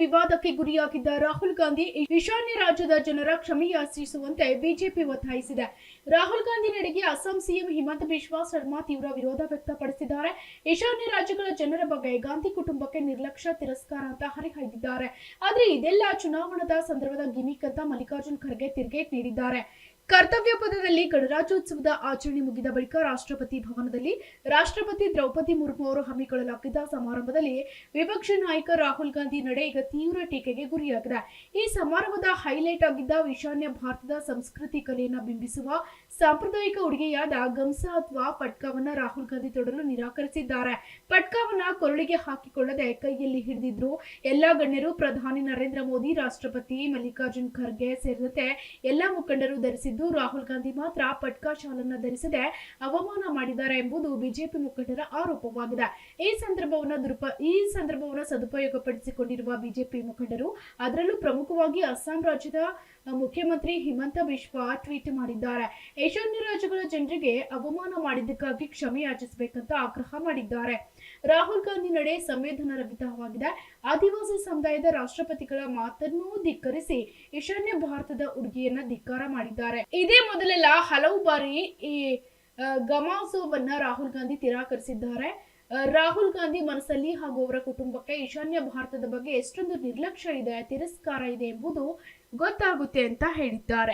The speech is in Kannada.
ವಿವಾದಕ್ಕೆ ಗುರಿಯಾಗಿದ್ದ ರಾಹುಲ್ ಗಾಂಧಿ ಈಶಾನ್ಯ ರಾಜ್ಯದ ಜನರ ಕ್ಷಮೆ ಯಾಚಿಸುವಂತೆ ಬಿಜೆಪಿ ಒತ್ತಾಯಿಸಿದೆ. ರಾಹುಲ್ ಗಾಂಧಿ ನಡೆಗೆ ಅಸ್ಸಾಂ ಸಿಎಂ ಹಿಮಂತ ಬಿಶ್ವಾ ಶರ್ಮಾ ತೀವ್ರ ವಿರೋಧ ವ್ಯಕ್ತಪಡಿಸಿದ್ದಾರೆ. ಈಶಾನ್ಯ ರಾಜ್ಯಗಳ ಜನರ ಬಗ್ಗೆ ಗಾಂಧಿ ಕುಟುಂಬಕ್ಕೆ ನಿರ್ಲಕ್ಷ್ಯ, ತಿರಸ್ಕಾರ ಅಂತ ಹರಿಹಾಯ್ದಿದ್ದಾರೆ. ಆದರೆ ಇದೆಲ್ಲ ಚುನಾವಣದ ಸಂದರ್ಭದ ಗಿಮಿಕ್ ಅಂತ ಮಲ್ಲಿಕಾರ್ಜುನ್ ಖರ್ಗೆ ತಿರುಗೇಟ್ ನೀಡಿದ್ದಾರೆ. ಕರ್ತವ್ಯ ಪದದಲ್ಲಿ ಗಣರಾಜ್ಯೋತ್ಸವದ ಆಚರಣೆ ಮುಗಿದ ಬಳಿಕ ರಾಷ್ಟ್ರಪತಿ ಭವನದಲ್ಲಿ ರಾಷ್ಟ್ರಪತಿ ದ್ರೌಪದಿ ಮುರ್ಮು ಅವರು ಹಮ್ಮಿಕೊಳ್ಳಲಾಗಿದ್ದ ಸಮಾರಂಭದಲ್ಲಿ ವಿಪಕ್ಷ ನಾಯಕ ರಾಹುಲ್ ಗಾಂಧಿ ನಡೆ ಈಗ ತೀವ್ರ ಟೀಕೆಗೆ ಗುರಿಯಾಗಿದೆ. ಈ ಸಮಾರಂಭದ ಹೈಲೈಟ್ ಆಗಿದ್ದ ಈಶಾನ್ಯ ಭಾರತದ ಸಂಸ್ಕೃತಿ ಕಲೆಯನ್ನ ಬಿಂಬಿಸುವ ಸಾಂಪ್ರದಾಯಿಕ ಉಡುಗೆಯಾದ ಗಮ್ಸ ಅಥವಾ ಪಟ್ಕವನ್ನ ರಾಹುಲ್ ಗಾಂಧಿ ತೊಡಲು ನಿರಾಕರಿಸಿದ್ದಾರೆ. ಪಟ್ಕಾವನ್ನ ಕೊರಳಿಗೆ ಹಾಕಿಕೊಳ್ಳದೆ ಕೈಯಲ್ಲಿ ಹಿಡಿದಿದ್ರು ಎಲ್ಲಾ ಗಣ್ಯರು ಪ್ರಧಾನಿ ನರೇಂದ್ರ ಮೋದಿ, ರಾಷ್ಟ್ರಪತಿ ಮಲ್ಲಿಕಾರ್ಜುನ್ ಖರ್ಗೆ ಸೇರಿದಂತೆ ಎಲ್ಲಾ ಮುಖಂಡರು ಧರಿಸಿದ್ದು ರಾಹುಲ್ ಗಾಂಧಿ ಮಾತ್ರ ಪಟ್ಕಾ ಶಾಲನ್ನು ಧರಿಸದೆ ಅವಮಾನ ಮಾಡಿದ್ದಾರೆ ಎಂಬುದು ಬಿಜೆಪಿ ಮುಖಂಡರ ಆರೋಪವಾಗಿದೆ. ಈ ಸಂದರ್ಭವನ್ನು ದುರುಪ, ಈ ಸಂದರ್ಭವನ್ನು ಸದುಪಯೋಗಪಡಿಸಿಕೊಂಡಿರುವ ಬಿಜೆಪಿ ಮುಖಂಡರು ಅದರಲ್ಲೂ ಪ್ರಮುಖವಾಗಿ ಅಸ್ಸಾಂ ರಾಜ್ಯದ ಮುಖ್ಯಮಂತ್ರಿ ಹಿಮಂತ ಬಿಶ್ವಾ ಟ್ವೀಟ್ ಮಾಡಿದ್ದಾರೆ. ಈಶಾನ್ಯ ರಾಜ್ಯಗಳ ಜನರಿಗೆ ಅವಮಾನ ಮಾಡಿದ್ದಕ್ಕಾಗಿ ಕ್ಷಮೆ ಯಾಚಿಸಬೇಕಂತ ಆಗ್ರಹ ಮಾಡಿದ್ದಾರೆ. ರಾಹುಲ್ ಗಾಂಧಿ ನಡೆ ಸಂವೇದನಾ ರಹಿತವಾಗಿದೆ. ಆದಿವಾಸಿ ಸಮುದಾಯದ ರಾಷ್ಟ್ರಪತಿಗಳ ಮಾತನ್ನು ಧಿಕ್ಕರಿಸಿ ಈಶಾನ್ಯ ಭಾರತದ ಉಡುಗೆಯನ್ನ ಧಿಕ್ಕಾರ ಮಾಡಿದ್ದಾರೆ. ಇದೇ ಮೊದಲೆಲ್ಲ ಹಲವು ಬಾರಿ ಈ ಗಮಾಸವನ್ನ ರಾಹುಲ್ ಗಾಂಧಿ ತಿರಾಕರಿಸಿದ್ದಾರೆ. ರಾಹುಲ್ ಗಾಂಧಿ ಮನಸ್ಸಲ್ಲಿ ಹಾಗೂ ಅವರ ಕುಟುಂಬಕ್ಕೆ ಈಶಾನ್ಯ ಭಾರತದ ಬಗ್ಗೆ ಎಷ್ಟೊಂದು ನಿರ್ಲಕ್ಷ್ಯ ಇದೆ, ತಿರಸ್ಕಾರ ಇದೆ ಎಂಬುದು ಗೊತ್ತಾಗುತ್ತೆ ಅಂತ ಹೇಳಿದ್ದಾರೆ.